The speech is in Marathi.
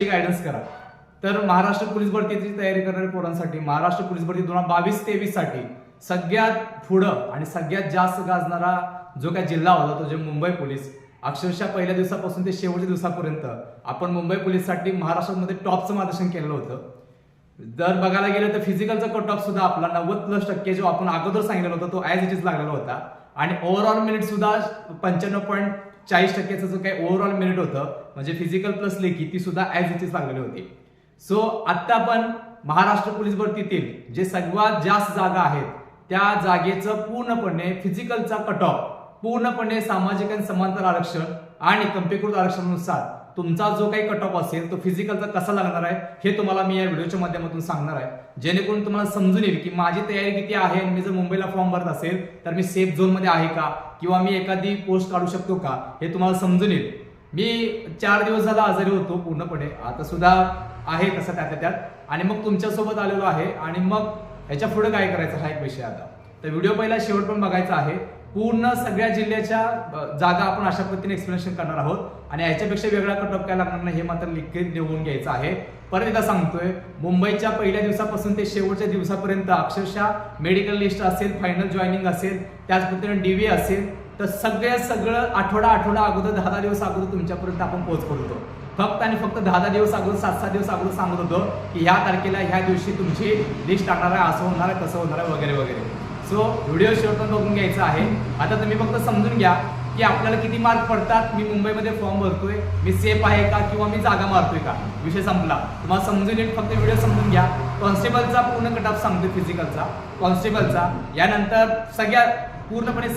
गायडन्स करा. तर महाराष्ट्र पोलीस भरतीची तयारी करणाऱ्या पोरांसाठी महाराष्ट्र पोलीस भरती दोन हजार बावीस तेवीससाठी सगळ्यात पुढं आणि सगळ्यात जास्त गाजणारा जो काय जिल्हा होता तो जे मुंबई पोलीस. अक्षरशः पहिल्या दिवसापासून ते शेवटच्या दिवसापर्यंत आपण मुंबई पोलीससाठी महाराष्ट्रामध्ये टॉपचं मार्गदर्शन केलेलं होतं. जर बघायला गेलं तर फिजिकलचा कट ऑफ सुद्धा आपला नव्वद प्लस टक्के जो आपण अगोदर सांगितलेला होता तो ॲज इट इज लागलेला होता. आणि ओव्हरऑल मिनिट सुद्धा पंच्याण्णव पॉईंट चाळीस टक्क्याचं जो काही ओव्हरऑल मिनिट होतं म्हणजे फिजिकल प्लस लेखी ती सुद्धा ऍज इट इज लागलेली होती. सो आत्ता आपण महाराष्ट्र पोलीस भरतीतील जे सर्वात जास्त जागा आहेत त्या जागेचं पूर्णपणे फिजिकलचा कट ऑफ पूर्णपणे सामाजिक आणि समांतर आरक्षण आणि कंपीकृत आरक्षणानुसार तुमचा जो काही कट ऑफ असेल तो फिजिकलचा कसा लागणार आहे हे तुम्हाला मी या व्हिडिओच्या माध्यमातून सांगणार आहे. जेणेकरून तुम्हाला समजून येईल की माझी तयारी किती आहे आणि मी जर मुंबईला फॉर्म भरत असेल तर मी सेफ झोनमध्ये आहे का? किंवा मी एखादी पोस्ट काढू शकतो का? हे तुम्हाला समजून येईल. मी चार दिवस झाला आजारी होतो पूर्णपणे. आता सुद्धा आहे तसं त्यातल्या त्यात. आणि मग तुमच्यासोबत आलेलो आहे. आणि मग ह्याच्या पुढे काय करायचं हा एक विषय आता. तर व्हिडिओ पहिला शेवट पण बघायचा आहे. पूर्ण सगळ्या जिल्ह्याच्या जागा आपण अशा पद्धतीने एक्सप्लेनेशन करणार आहोत. आणि याच्यापेक्षा वेगळा कट ऑफ काय लागणार नाही हे मात्र लिखित देऊन घ्यायचं आहे. परत एकदा सांगतोय मुंबईच्या पहिल्या दिवसापासून ते शेवटच्या दिवसापर्यंत अक्षरशः मेडिकल लिस्ट असेल फायनल जॉईनिंग असेल त्याच पद्धतीने डीव्ही असेल तर सगळ्या सगळं आठवडा आठवडा अगोदर दहा दहा दिवस अगोदर तुमच्यापर्यंत आपण पोहोच करतो फक्त आणि फक्त दहा दहा दिवस अगोदर सात सात दिवस अगोदर सांगत होतो की ह्या तारखेला ह्या दिवशी तुमची लिस्ट टाकणार आहे असं होणार आहे तसं होणार आहे वगैरे वगैरे. सो व्हिडिओ शेवटपर्यंत बघून घ्यायचा आहे. आता तुम्ही फक्त समजून घ्या की आपल्याला किती मार्क पडतात? मी मुंबईमध्ये फॉर्म भरतोय. मी सेफ आहे का? किंवा मी जागा मारतोय का? विषय संपला. तुम्हाला समजून येईल. फक्त व्हिडिओ समजून घ्या. कॉन्स्टेबलचा पूर्ण कटाप सांगतो सांगतोय फिजिकलचा कॉन्स्टेबलचा यानंतर सगळ्या पूर्णपणे